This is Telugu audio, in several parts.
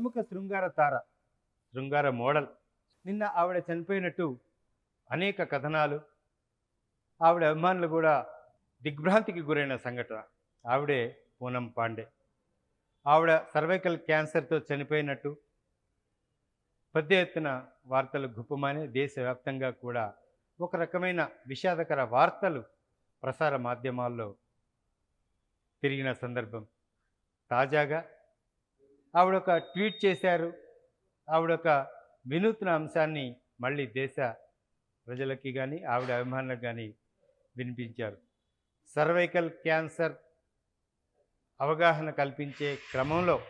ప్రముఖ శృంగార తార శృంగార మోడల్. నిన్న ఆవిడ చనిపోయినట్టు అనేక కథనాలు ఆవిడ అభిమానులు కూడా దిగ్భ్రాంతికి గురైన సంఘటన. ఆవిడే పూనం పాండే. ఆవిడ సర్వైకల్ క్యాన్సర్తో చనిపోయినట్టు పెద్ద ఎత్తున వార్తలు గుప్పమని దేశవ్యాప్తంగా కూడా ఒక రకమైన విషాదకర వార్తలు ప్రసార మాధ్యమాల్లో తిరిగిన సందర్భం. తాజాగా ఆవిడ ఒక ట్వీట్ చేశారు. ఆవిడ ఒక వినూత్న అంశాన్ని మళ్ళీ దేశ ప్రజలకి కానీ ఆవిడ అభిమానులకు కానీ వినిపించారు. సర్వైకల్ క్యాన్సర్ అవగాహన కల్పించే క్రమంలో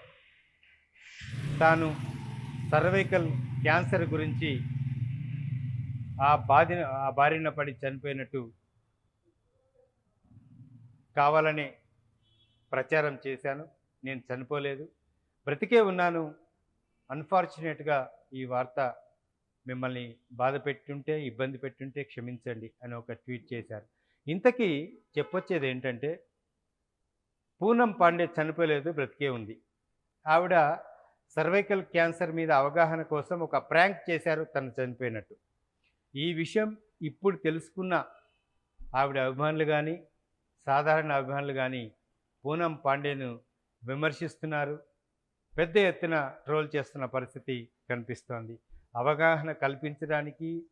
తాను సర్వైకల్ క్యాన్సర్ గురించి ఆ బాధిన ఆ బారిన పడి చనిపోయినట్టు కావాలనే ప్రచారం చేశాను. నేను చనిపోలేదు. బ్రతికే ఉన్నాను. అన్ఫార్చునేట్గా ఈ వార్త మిమ్మల్ని బాధ పెట్టుంటే ఇబ్బంది పెట్టుంటే క్షమించండి అని ఒక ట్వీట్ చేశారు. ఇంతకీ చెప్పొచ్చేది ఏంటంటే పూనం పాండే చనిపోలేదు బ్రతికే ఉంది. ఆవిడ సర్వైకల్ క్యాన్సర్ మీద అవగాహన కోసం ఒక ప్రాంక్ చేశారు తను చనిపోయినట్టు. ఈ విషయం ఇప్పుడు తెలుసుకున్న ఆవిడ అభిమానులు కానీ సాధారణ అభిమానులు కానీ పూనం పాండేను విమర్శిస్తున్నారు. పెద్ద ఎత్తున ట్రోల్ చేస్తున్న పరిస్థితి కనిపిస్తోంది. అవగాహన కల్పించడానికి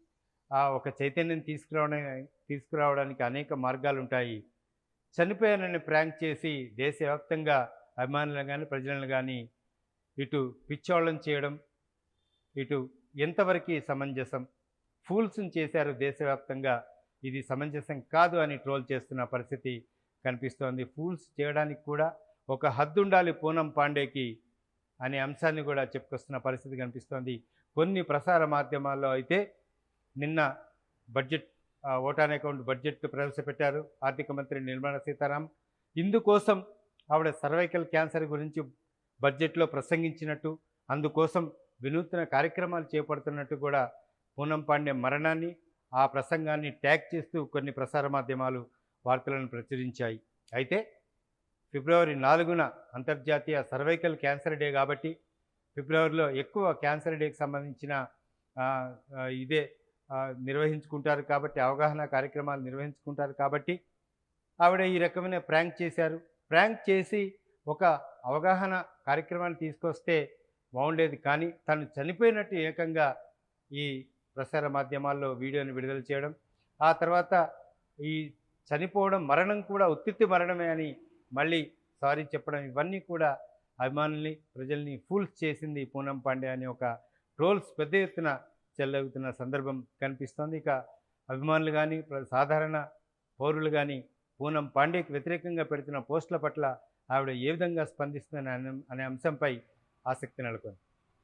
ఆ ఒక చైతన్యం తీసుకురావడానికి తీసుకురావడానికి అనేక మార్గాలు ఉంటాయి చనిపోయానని ప్రాంక్ చేసి దేశవ్యాప్తంగా అభిమానులను కానీ ప్రజలను కానీ ఇటు పిచ్చోళ్ళం చేయడం ఇటు ఎంతవరకు సమంజసం? ఫూల్స్ని చేశారు దేశవ్యాప్తంగా. ఇది సమంజసం కాదు అని ట్రోల్ చేస్తున్న పరిస్థితి కనిపిస్తోంది. ఫూల్స్ చేయడానికి కూడా ఒక హద్దు ఉండాలి పూనం పాండేకి అనే అంశాన్ని కూడా చెప్పుకొస్తున్న పరిస్థితి కనిపిస్తోంది. కొన్ని ప్రసార మాధ్యమాల్లో అయితే నిన్న బడ్జెట్ ఓటాన్ అకౌంట్ బడ్జెట్ ప్రవేశపెట్టారు ఆర్థిక మంత్రి నిర్మలా సీతారాం. ఇందుకోసం ఆవిడ సర్వైకల్ క్యాన్సర్ గురించి బడ్జెట్లో ప్రసంగించినట్టు అందుకోసం వినూత్న కార్యక్రమాలు చేపడుతున్నట్టు కూడా పూనం పాండే మరణాన్ని ఆ ప్రసంగాన్ని ట్యాగ్ చేస్తూ కొన్ని ప్రసార మాధ్యమాలు వార్తలను ప్రచురించాయి. అయితే ఫిబ్రవరి నాలుగున అంతర్జాతీయ సర్వైకల్ క్యాన్సర్ డే కాబట్టి ఫిబ్రవరిలో ఎక్కువ క్యాన్సర్ డేకి సంబంధించిన ఇదే నిర్వహించుకుంటారు కాబట్టి అవగాహన కార్యక్రమాలు నిర్వహించుకుంటారు కాబట్టి ఆవిడ ఈ రకమైన ప్రాంక్ చేశారు. ప్రాంక్ చేసి ఒక అవగాహన కార్యక్రమాన్ని తీసుకొస్తే బాగుండేది కానీ తను చనిపోయినట్టు ఏకంగా ఈ ప్రసార మాధ్యమాల్లో వీడియోని విడుదల చేయడం ఆ తర్వాత ఈ చనిపోవడం మరణం కూడా ఉత్తిత్తి మరణమే అని మళ్ళీ సారీ చెప్పడం ఇవన్నీ కూడా అభిమానుల్ని ప్రజల్ని ఫూల్స్ చేసింది పూనం పాండే అనే ఒక ట్రోల్స్ పెద్ద ఎత్తున చెల్లవుతున్న సందర్భం కనిపిస్తోంది. ఇక అభిమానులు కానీ సాధారణ పౌరులు కానీ పూనం పాండేకి వ్యతిరేకంగా పెడుతున్న పోస్టుల పట్ల ఆవిడ ఏ విధంగా స్పందిస్తుందని అనే అనే అంశంపై ఆసక్తి నెలకొంది.